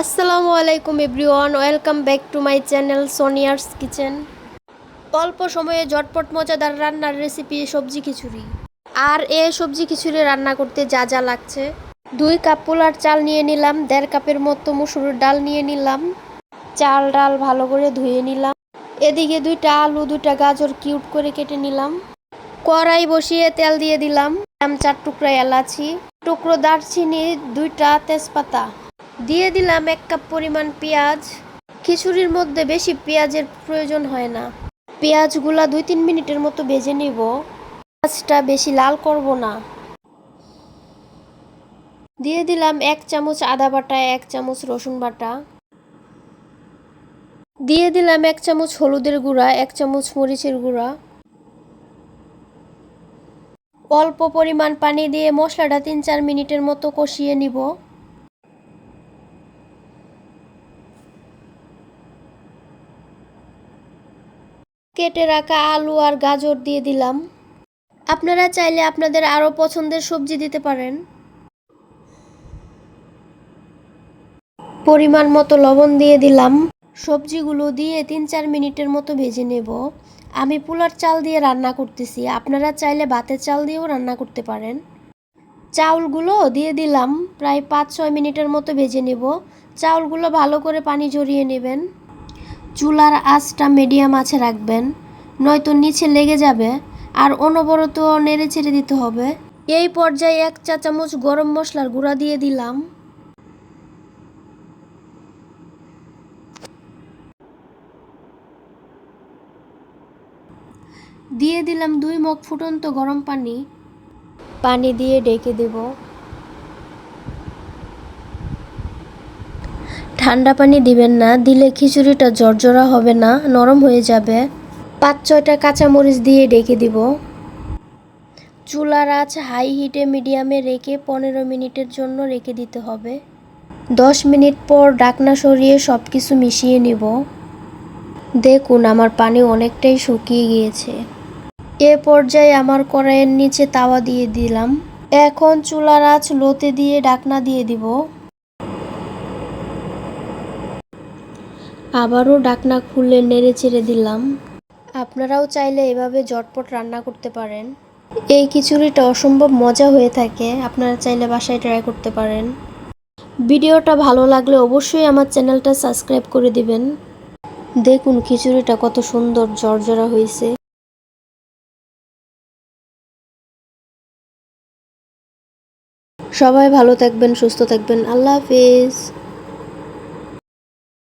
আসসালামু আলাইকুম everyone, welcome back to my channel Sonia's kitchen. অল্প সময়ে ঝটপট মজাদার রান্নার রেসিপি সবজি খিচুড়ি। আর এ সবজি খিচুড়ি রান্না করতে যা যা লাগছে। দুই কাপ পোলার চাল নিয়ে নিলাম, দেড় কাপের মতো মুসুরের ডাল নিয়ে নিলাম। চাল ডাল ভালো করে ধুয়ে নিলাম। এদিকে দুইটা আলু, দুইটা গাজর কিউট করে কেটে নিলাম। কড়াই বসিয়ে তেল দিয়ে দিলাম। চার টুকরা এলাচি, টুকরো দারচিনি, দুইটা তেজপাতা। দিয়ে দিলাম এক কাপ পরিমাণ পেঁয়াজ। খিচুড়ির মধ্যে বেশি পেঁয়াজের প্রয়োজন হয় না। পেঁয়াজগুলা দুই তিন মিনিটের মতো ভেজে নিব। পেঁয়াজটা বেশি লাল করব না। দিয়ে দিলাম এক চামচ আদা বাটা, এক চামচ রসুন বাটা। দিয়ে দিলাম এক চামচ হলুদের গুঁড়া, এক চামচ মরিচের গুঁড়া। অল্প পরিমাণ পানি দিয়ে মশলাটা তিন চার মিনিটের মতো কষিয়ে নিব। কেটে রাখা আলু আর গাজর দিয়ে দিলাম। আপনারা চাইলে আপনাদের আরও পছন্দের সবজি দিতে পারেন। পরিমাণ মতো লবণ দিয়ে দিলাম। সবজিগুলো দিয়ে তিন চার মিনিটের মতো ভেজে নেব। আমি পোলার চাল দিয়ে রান্না করতেছি। আপনারা চাইলে ভাতের চাল দিয়েও রান্না করতে পারেন। চাউলগুলো দিয়ে দিলাম। প্রায় পাঁচ ছয় মিনিটের মতো ভেজে নেব। চাউলগুলো ভালো করে পানি জড়িয়ে নেবেন। চুলার আঁচটা মিডিয়াম আছে রাখবেন, নয়তো নিচে লেগে যাবে আর অনবরত নেড়ে ছেড়ে দিতে হবে। এই পর্যায়ে এক চা চামচ গরম মশলার গুঁড়া দিয়ে দিলাম। দিয়ে দিলাম দুই মগ ফুটন্ত গরম পানি। পানি দিয়ে ডেকে দেব। ঠান্ডা পানি দিবেন না, দিলে খিচুড়িটা জর্জরা হবে না, নরম হয়ে যাবে। পাঁচ, ছয়টা কাঁচামরিচ দিয়ে ডেকে দিব। চুলার আঁচ হাই হিটে মিডিয়ামে রেখে পনেরো মিনিটের জন্য রেখে দিতে হবে। দশ মিনিট পর ডাকনা সরিয়ে সব কিছু মিশিয়ে নিব। দেখুন, আমার পানি অনেকটাই শুকিয়ে গিয়েছে। এ পর্যায়ে আমার কড়াইয়ের নিচে তাওয়া দিয়ে দিলাম। এখন চুলার আঁচ লোতে দিয়ে ডাকনা দিয়ে দিব। আবারও ডাকনা খুলে নেড়ে চেড়ে দিলাম। আপনারাও চাইলে এভাবে ঝটপট রান্না করতে পারেন। এই খিচুড়িটা অসম্ভব মজা হয়ে থাকে, আপনারা চাইলে বাসায় ট্রাই করতে পারেন। ভিডিওটা ভালো লাগলে অবশ্যই আমার চ্যানেলটা সাবস্ক্রাইব করে দিবেন। দেখুন খিচুড়িটা কত সুন্দর জর্জরা হয়েছে। সবাই ভালো থাকবেন, সুস্থ থাকবেন। আল্লাহ হাফিজ।